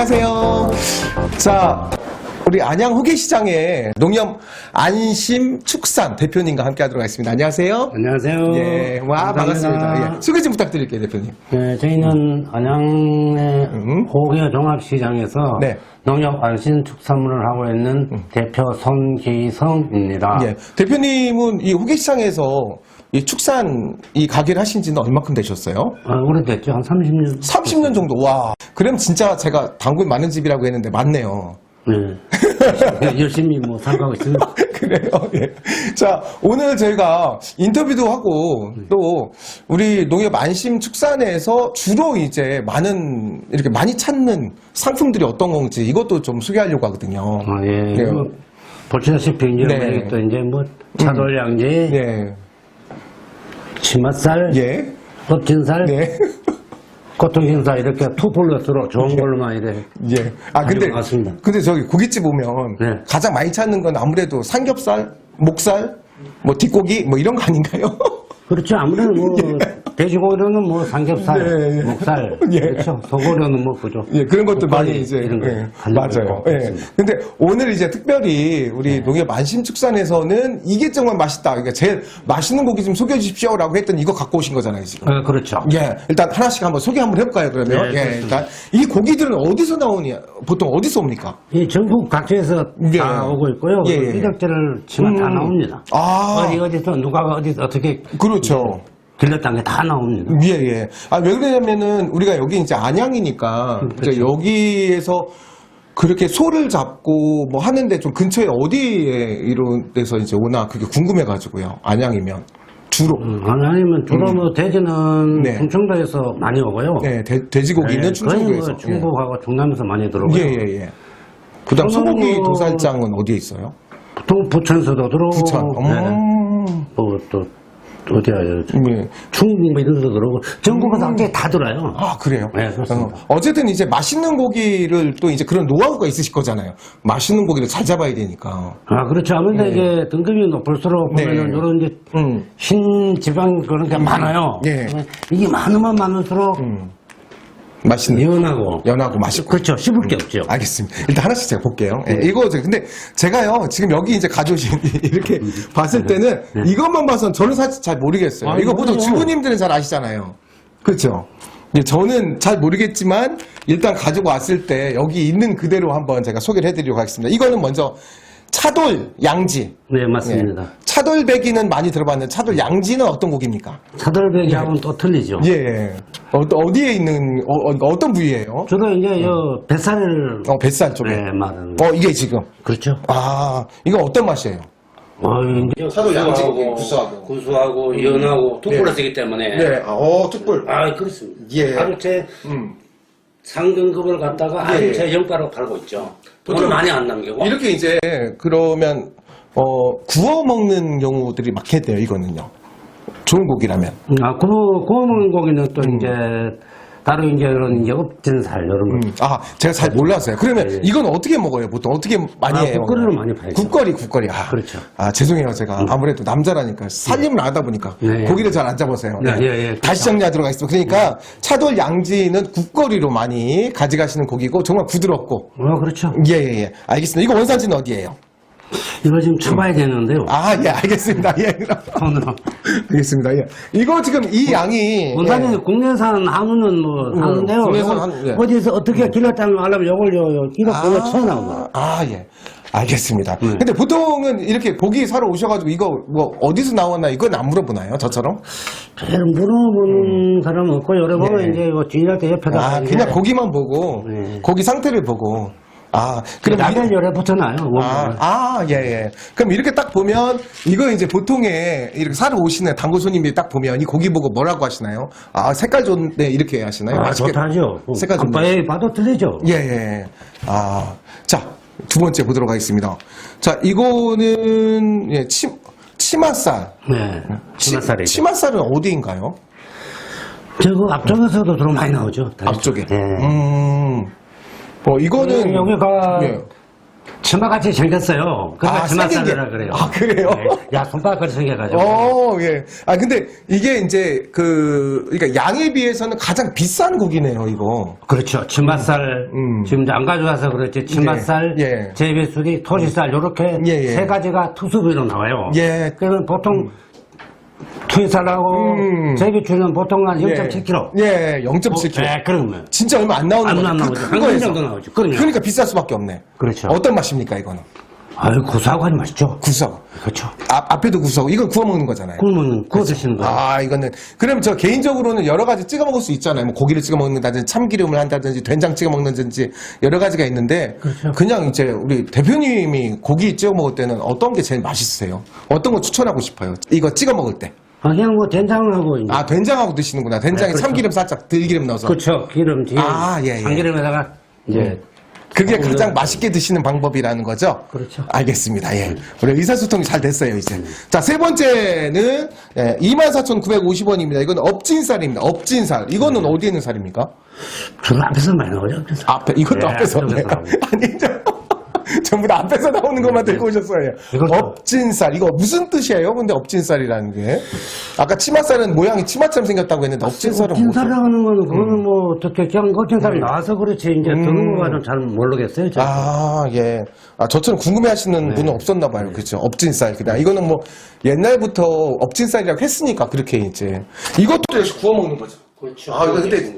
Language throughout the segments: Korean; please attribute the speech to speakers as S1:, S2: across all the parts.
S1: 안녕하세요. 자, 우리 안양 호계시장의 농협 안심 축산 대표님과 함께 하도록 하겠습니다. 안녕하세요.
S2: 안녕하세요.
S1: 예, 와, 반갑습니다. 예, 소개 좀 부탁드릴게요, 대표님.
S2: 네, 저희는 안양의
S1: 음.
S2: 호계 종합시장에서
S1: 네. 음.
S2: 농협 안심 축산물을 하고 있는 대표 손기성입니다.
S1: 예, 대표님은 이 호계시장에서 이 축산 이 가게를 하신 지는 얼마큼 되셨어요?
S2: 아, 오래됐죠. 한 30년.
S1: 30년 정도. 와. 그럼 진짜 제가 단골 많은 집이라고 했는데 맞네요.
S2: 네. 열심히 뭐 살고 있습니다.
S1: 그래요. 예. 자, 오늘 저희가 인터뷰도 하고 또 우리 농협 안심 축산에서 주로 이제 많은 이렇게 많이 찾는 상품들이 어떤 건지 이것도 좀 소개하려고 하거든요.
S2: 아, 예.
S1: 네.
S2: 뭐 보시다시피 이제
S1: 네.
S2: 우리 또 이제 뭐 차돌양지,
S1: 예.
S2: 치맛살,
S1: 예.
S2: 껍진살,
S1: 네.
S2: 고통신살 이렇게 투 플러스로 좋은 걸로만 이래.
S1: 예. 아, 근데,
S2: 왔습니다.
S1: 근데 저기 고깃집 오면
S2: 네.
S1: 가장 많이 찾는 건 아무래도 삼겹살, 목살, 뭐 뒷고기 뭐 이런 거 아닌가요?
S2: 그렇죠. 아무래도 뭐 돼지고기로는 뭐 삼겹살,
S1: 네, 예.
S2: 목살,
S1: 예.
S2: 그렇죠. 소고기로는 뭐 그죠.
S1: 예, 그런 것도 많이 이제
S2: 이런 거
S1: 예, 맞아요. 예.
S2: 네.
S1: 근데 오늘 이제 특별히 우리 농협 안심축산에서는 이게 정말 맛있다. 그러니까 제일 맛있는 고기 좀 소개해 주십시오라고 했더니 이거 갖고 오신 거잖아요, 지금.
S2: 어, 그렇죠.
S1: 예, 일단 하나씩 한번 소개 한번 해볼까요, 그러면?
S2: 네,
S1: 예. 일단 이 고기들은 어디서 나오냐? 보통 어디서 옵니까?
S2: 이 전국 각지에서
S1: 예.
S2: 다 오고 있고요.
S1: 예, 예.
S2: 피적지를 치면 다
S1: 음.
S2: 나옵니다.
S1: 아.
S2: 어디 어디서 누가 어디서 어떻게
S1: 그렇죠.
S2: 들렸다는 게 다 나옵니다.
S1: 예, 예. 아, 왜 그러냐면은 우리가 여기 이제 안양이니까
S2: 음,
S1: 이제
S2: 그렇죠.
S1: 여기에서 그렇게 소를 잡고 뭐 하는데 좀 근처에 어디에 이런 데서 이제 오나 그게 궁금해가지고요. 안양이면 주로.
S2: 음, 아니면 주로 뭐 돼지는
S1: 네.
S2: 충청도에서 많이 오고요.
S1: 네, 돼, 돼지고기는
S2: 네,
S1: 충청도에서.
S2: 거의 뭐 중국하고 충남에서 많이 들어오고요.
S1: 예, 예, 예. 그 다음
S2: 저는
S1: 소고기
S2: 뭐-
S1: 도살장은 어디에 있어요?
S2: 보통 부천서도 들어오고
S1: 부천.
S2: 네.
S1: 음.
S2: 뭐또 어디야
S1: 예.
S2: 충북 뭐 이런 데도 들어오고 전국에서 함께 다 들어요.
S1: 아, 그래요?
S2: 네, 그렇습니다.
S1: 어, 어쨌든 이제 맛있는 고기를 또 이제 그런 노하우가 있으실 거잖아요. 맛있는 고기를 잘 잡아야 되니까.
S2: 아 그렇죠. 아무래도 이제 등급이 높을수록
S1: 네.
S2: 보면은 이런 이제
S1: 음.
S2: 흰 지방 그런 게 많아요.
S1: 예.
S2: 이게 많으면 많을수록
S1: 맛있는.
S2: 연하고
S1: 연하고 맛있고.
S2: 그렇죠. 씹을 게 없죠.
S1: 알겠습니다. 일단 하나씩 제가 볼게요. 예,
S2: 네.
S1: 이거 저- 근데 제가요 지금 여기 이제 가져오신 이렇게 봤을 때는 이것만 봐선 저는 사실 잘 모르겠어요.
S2: 네. 아,
S1: 이거 보통
S2: 그럼요.
S1: 주부님들은 잘 아시잖아요. 그렇죠? 예, 저는 잘 모르겠지만 일단 가지고 왔을 때 여기 있는 그대로 한번 제가 소개를 해드리도록 하겠습니다. 이거는 먼저 차돌 양지.
S2: 네 맞습니다.
S1: 예. 차돌배기는 많이 들어봤는데 차돌 양지는 어떤 고기입니까?
S2: 차돌배기하고는 또 틀리죠.
S1: 예. 어, 디에 있는 어, 떤 부위예요?
S2: 주로 이제 요 뱃살을
S1: 어, 뱃살 쪽에.
S2: 네 말하는
S1: 어, 이게 지금.
S2: 그렇죠.
S1: 아, 이거 어떤 맛이에요?
S2: 어, 이제
S1: 차돌 양지,
S2: 구수하고,
S1: 구수하고.
S2: 구수하고 연하고 투 플러스이기 때문에
S1: 네, 어, 툭불.
S2: 아 그렇습니다.
S1: 예.
S2: 하루째
S1: 음.
S2: 상등급을 갖다가
S1: 예,
S2: 하루째 영가로 팔고 있죠.
S1: 보통
S2: 돈을 많이 안 남기고
S1: 이렇게 이제, 그러면, 어, 구워 먹는 경우들이 많겠대요, 이거는요. 좋은 고기라면.
S2: 아, 구워, 구워 먹는 고기는 또 이제, 따로 이제 이런 이제 엎진 살, 이런 거.
S1: 음. 아, 제가 잘 몰랐어요. 그러면
S2: 예, 예.
S1: 이건 어떻게 먹어요? 보통 어떻게 많이
S2: 아,
S1: 해요?
S2: 국거리로 많이 팔죠.
S1: 국거리, 국거리. 아,
S2: 그렇죠.
S1: 아, 죄송해요. 제가 아무래도 남자라니까 살림을 안 하다 보니까
S2: 예, 예.
S1: 고기를 잘 안 잡아서요.
S2: 예, 예, 예.
S1: 다시 정리하도록 하겠습니다. 그러니까 차돌 양지는 국거리로 많이 가져가시는 고기고 정말 부드럽고
S2: 어, 그렇죠.
S1: 예, 예, 예. 알겠습니다. 이거 원산지는 어디예요?
S2: 이거 지금 쳐봐야 되는데요.
S1: 아, 예, 알겠습니다. 예, 그럼.
S2: 오늘은.
S1: 알겠습니다. 예. 이거 지금 이 양이.
S2: 원산이
S1: 예.
S2: 국내산 한우는 뭐, 하는데요.
S1: 국내산
S2: 요거
S1: 한우, 예.
S2: 어디서 어떻게 길렀다는 하려면 요걸 요, 요, 이거 그거 쳐야 나오고.
S1: 아, 예. 알겠습니다.
S2: 네.
S1: 근데 보통은 이렇게 고기 사러 오셔가지고 이거 뭐 어디서 나왔나 이건 안 물어보나요? 저처럼?
S2: 별 물어보는 사람은 없고, 여러 번은
S1: 네.
S2: 이제 이거 주인한테 옆에다.
S1: 아, 그냥 고기만 보고
S2: 네.
S1: 고기 상태를 보고. 아, 그럼
S2: 열에 붙여놔요. 뭐.
S1: 아, 아, 예, 예. 그럼 이렇게 딱 보면, 이거 이제 보통에 이렇게 사러 오시는 단골 손님들이 딱 보면 이 고기 보고 뭐라고 하시나요? 아, 색깔 좋네, 이렇게 하시나요?
S2: 아,
S1: 맛있게-
S2: 좋다죠.
S1: 색깔 좋네.
S2: 아빠에 봐도 틀리죠.
S1: 예, 예. 아, 자, 두 번째 보도록 하겠습니다. 자, 이거는, 예, 치, 치맛살.
S2: 네. 치맛살이죠.
S1: 치맛살은 어디인가요?
S2: 저거 앞쪽에서도 주로 많이 나오죠.
S1: 앞쪽에.
S2: 네.
S1: 음. 어, 이거는.
S2: 여기가
S1: 예.
S2: 치마같이 생겼어요. 그러니까
S1: 게-
S2: 치마살이라 그래요.
S1: 아, 그래요?
S2: 네. 야, 손바닥까지 생겨가지고.
S1: 어, 예. 아, 근데 이게 이제 그, 그러니까 양에 비해서는 가장 비싼 고기네요, 이거.
S2: 그렇죠. 치맛살,
S1: 음.
S2: 지금 이제 안 가져와서 그렇지. 치맛살,
S1: 예, 예.
S2: 제비수리, 토시살, 요렇게
S1: 예, 예.
S2: 세 가지가 투수비로 나와요.
S1: 예.
S2: 그러면 보통 투 이살하고
S1: 음.
S2: 제비추는 보통 한 0.7kg.
S1: 예, 0.7kg.
S2: 네, 그러면.
S1: 진짜 얼마 안 나오는
S2: 안
S1: 거죠.
S2: 나-
S1: 안그
S2: 나오죠. 큰한
S1: 거에서.
S2: 정도 나오죠. 그럼요.
S1: 그러니까 비쌀 수밖에 없네.
S2: 그렇죠.
S1: 어떤 맛입니까, 이거는?
S2: 아유, 구수하고 맛있죠.
S1: 구석.
S2: 그렇죠.
S1: 아, 앞에도 구석. 이건 구워 먹는 거잖아요.
S2: 굶으면 구워 드시는 거예요.
S1: 아, 이거는. 그럼 저 개인적으로는 여러 가지 찍어 먹을 수 있잖아요. 뭐 고기를 찍어 먹는다든지 참기름을 한다든지 된장 찍어 먹는다든지 여러 가지가 있는데
S2: 그렇죠.
S1: 그냥 이제 우리 대표님이 고기 찍어 먹을 때는 어떤 게 제일 맛있으세요? 어떤 거 추천하고 싶어요? 이거 찍어 먹을 때.
S2: 아, 그냥 뭐 된장하고 이제
S1: 아, 된장하고 드시는구나. 된장에
S2: 네, 그렇죠.
S1: 참기름 살짝 들기름 넣어서.
S2: 그렇죠. 기름, 기름.
S1: 아, 예, 예.
S2: 참기름에다가 이제
S1: 그게
S2: 어,
S1: 가장
S2: 네.
S1: 맛있게 드시는 방법이라는 거죠?
S2: 그렇죠.
S1: 알겠습니다. 예. 우리 의사소통이 잘 됐어요, 이제. 자, 세 번째는 예, 24,950원입니다. 이건 업진살입니다. 업진살. 이거는
S2: 네.
S1: 어디에 있는 살입니까?
S2: 주로 앞에서 많이 나오죠. 그래서.
S1: 앞에, 이것도
S2: 네,
S1: 앞에서.
S2: 앞에서
S1: 네.
S2: 나오고.
S1: 아니죠. 전부 다 앞에서 나오는 것만 들고 오셨어요.
S2: 이것도.
S1: 업진살. 이거 무슨 뜻이에요? 근데 업진살이라는 게. 아까 치맛살은 모양이 치마처럼 생겼다고 했는데 업진살은 뭐?
S2: 찐살이라고 하는 거는 그거는 뭐 어떻게 그냥 찐살이 나와서 그렇지 이제
S1: 음.
S2: 드는 거 가지고 잘 모르겠어요. 제가.
S1: 아, 예. 아, 저처럼 궁금해 하시는 분은 없었나 봐요. 그죠? 업진살. 그냥 이거는 뭐 옛날부터 업진살이라고 했으니까 그렇게 이제. 이것도 역시 구워 먹는 거죠.
S2: 그렇죠.
S1: 아, 이거 근데,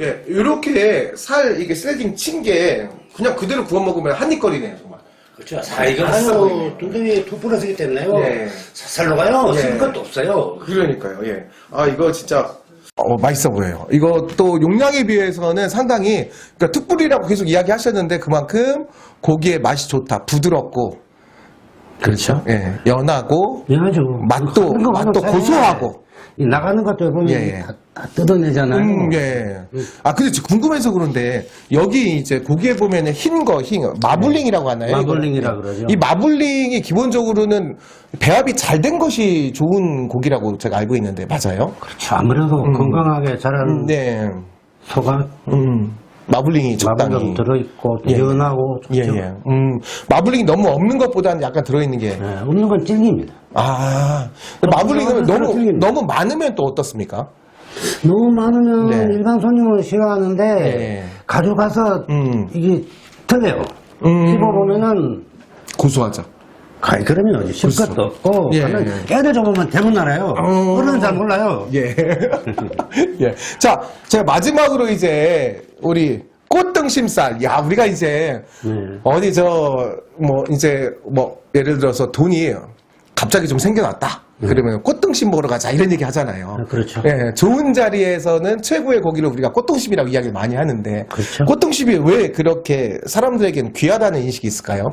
S1: 예, 이렇게 살, 이게 슬래딩 친 게 그냥 그대로 구워 먹으면 한입거리네요, 정말.
S2: 그렇죠. 사 이거
S1: 맛있어
S2: 아유. 두둥이 두 뿌려서기 때문에요.
S1: 예.
S2: 살로 가요.
S1: 예.
S2: 쓸 것도 없어요.
S1: 그러니까요, 예. 아, 이거 진짜. 어, 맛있어 보여요. 이거 또 용량에 비해서는 상당히, 그러니까 특불이라고 계속 이야기 하셨는데 그만큼 고기의 맛이 좋다. 부드럽고,
S2: 그렇죠.
S1: 예, 연하고,
S2: 미안하죠.
S1: 맛도-
S2: 하는 거
S1: 맛도 고소하고.
S2: 이 나가는 것도 보면
S1: 예, 예.
S2: 다, 다 뜯어내잖아요.
S1: 음, 예. 아, 근데 지금 궁금해서 그런데, 여기 이제 고기에 보면은 흰 거, 흰, 거, 마블링이라고 하나요?
S2: 마블링이라
S1: 이거는?
S2: 그러죠.
S1: 이 마블링이 기본적으로는 배합이 잘 된 것이 좋은 고기라고 제가 알고 있는데, 맞아요?
S2: 그렇죠. 아무래도 건강하게 자라는
S1: 네.
S2: 소가
S1: 음, 마블링이 적당히.
S2: 마블링 들어있고
S1: 예.
S2: 연하고
S1: 예,
S2: 좋죠.
S1: 예. 음, 마블링이 너무 없는 것보다는 약간 들어있는 게.
S2: 예, 없는 건 찔깁니다.
S1: 아. 근데 마블링은 너무. 너무 많으면 또 어떻습니까?
S2: 너무 많으면
S1: 네.
S2: 일반 손님은 싫어하는데
S1: 네.
S2: 가져가서
S1: 음.
S2: 이게 틀려요.
S1: 음.
S2: 씹어보면은
S1: 고소하죠.
S2: 가히 그러면 씹 것도 없고
S1: 예,
S2: 저는
S1: 예.
S2: 애들 접으면 대문 알아요.
S1: 어.
S2: 어른은 잘 몰라요.
S1: 예. 예. 자, 제가 마지막으로 이제, 우리, 꽃등 심살. 야, 우리가 이제,
S2: 네.
S1: 어디 저, 뭐, 이제, 뭐, 예를 들어서 돈이 갑자기 좀 생겨났다. 그러면 꽃등심 먹으러 가자. 이런 얘기 하잖아요.
S2: 아, 그렇죠.
S1: 예, 좋은 자리에서는 최고의 고기를 우리가 꽃등심이라고 이야기를 많이 하는데.
S2: 그렇죠.
S1: 꽃등심이 왜 그렇게 사람들에게는 귀하다는 인식이 있을까요?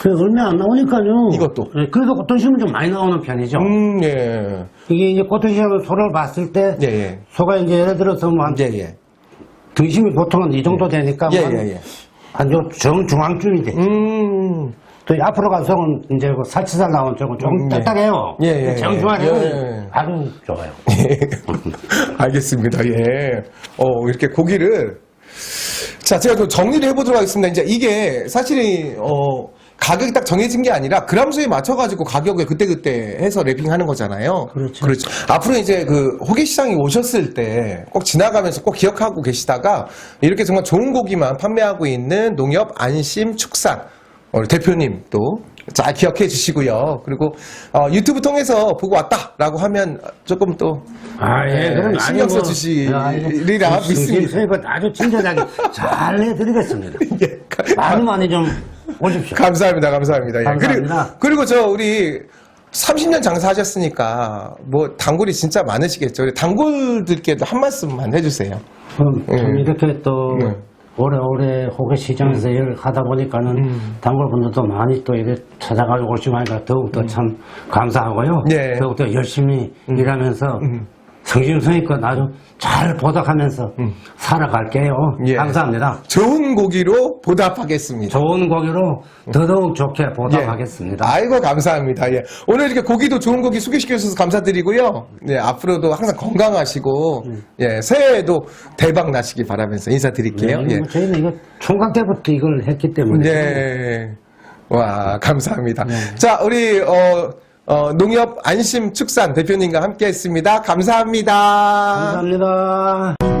S2: 그 얼마 안 나오니까요.
S1: 이것도.
S2: 예, 그래도 꽃등심은 좀 많이 나오는 편이죠.
S1: 음, 예.
S2: 이게 이제 꽃등심을 소를 봤을 때
S1: 예, 예.
S2: 소가 이제 예를 들어서 뭐한
S1: 예, 예.
S2: 등심이 보통은 이 정도 되니까
S1: 예,
S2: 뭐 한-
S1: 예, 예.
S2: 한요 정중앙쯤이 돼.
S1: 음.
S2: 또 앞으로 가서는 이제 그 살치살 나온 쪽은 조금
S1: 음, 예.
S2: 딱딱해요.
S1: 예, 예,
S2: 정중앙에는
S1: 예, 예.
S2: 아주 좋아요.
S1: 알겠습니다. 예. 어, 이렇게 고기를. 자, 제가 좀 정리를 해보도록 하겠습니다. 이제 이게 사실이, 어, 가격이 딱 정해진 게 아니라 그람수에 맞춰가지고 가격을 그때그때 해서 랩핑하는 거잖아요.
S2: 그렇죠.
S1: 앞으로 이제 그 호기시장이 오셨을 때 꼭 지나가면서 꼭 기억하고 계시다가 이렇게 정말 좋은 고기만 판매하고 있는 농협 안심 축산 우리 대표님 또잘 기억해 주시고요. 그리고 어, 유튜브 통해서 보고 왔다라고 하면 조금 또
S2: 아, 예,
S1: 예,
S2: 그럼
S1: 신경
S2: 뭐-
S1: 써주시리라
S2: 예, 아주
S1: 믿습니다.
S2: 등심 수입은 아주 친절하게 잘 해드리겠습니다.
S1: 예,
S2: 많이 많이 좀 오십시오.
S1: 감사합니다. 감사합니다. 예.
S2: 감사합니다.
S1: 그리고, 그리고 저 우리 30년 장사하셨으니까 뭐 단골이 진짜 많으시겠죠. 우리 단골들께도 한 말씀만 해주세요.
S2: 그럼 참
S1: 예.
S2: 이렇게 또
S1: 네.
S2: 오래오래 호계 시장에서 일을 하다 보니까는
S1: 음.
S2: 단골분들도 많이 또 이렇게 찾아가지고 오시고 하니까 더욱더 참 감사하고요.
S1: 음. 예. 음.
S2: 더욱더 열심히 일하면서 성심성의껏 아주 잘 보답하면서 살아갈게요.
S1: 예.
S2: 감사합니다.
S1: 좋은 고기로 보답하겠습니다.
S2: 좋은 고기로 더더욱 좋게 보답하겠습니다.
S1: 예. 아이고 감사합니다. 예. 오늘 이렇게 고기도 좋은 고기 소개시켜 주셔서 감사드리고요. 예, 앞으로도 항상 건강하시고 예, 새해에도 대박 나시기 바라면서 인사드릴게요.
S2: 네,
S1: 예.
S2: 뭐 저희는 이거 총각 때부터 이걸 했기 때문에
S1: 예. 와, 감사합니다.
S2: 네.
S1: 자, 우리, 어, 어, 농협 안심 축산 대표님과 함께 했습니다. 감사합니다.
S2: 감사합니다.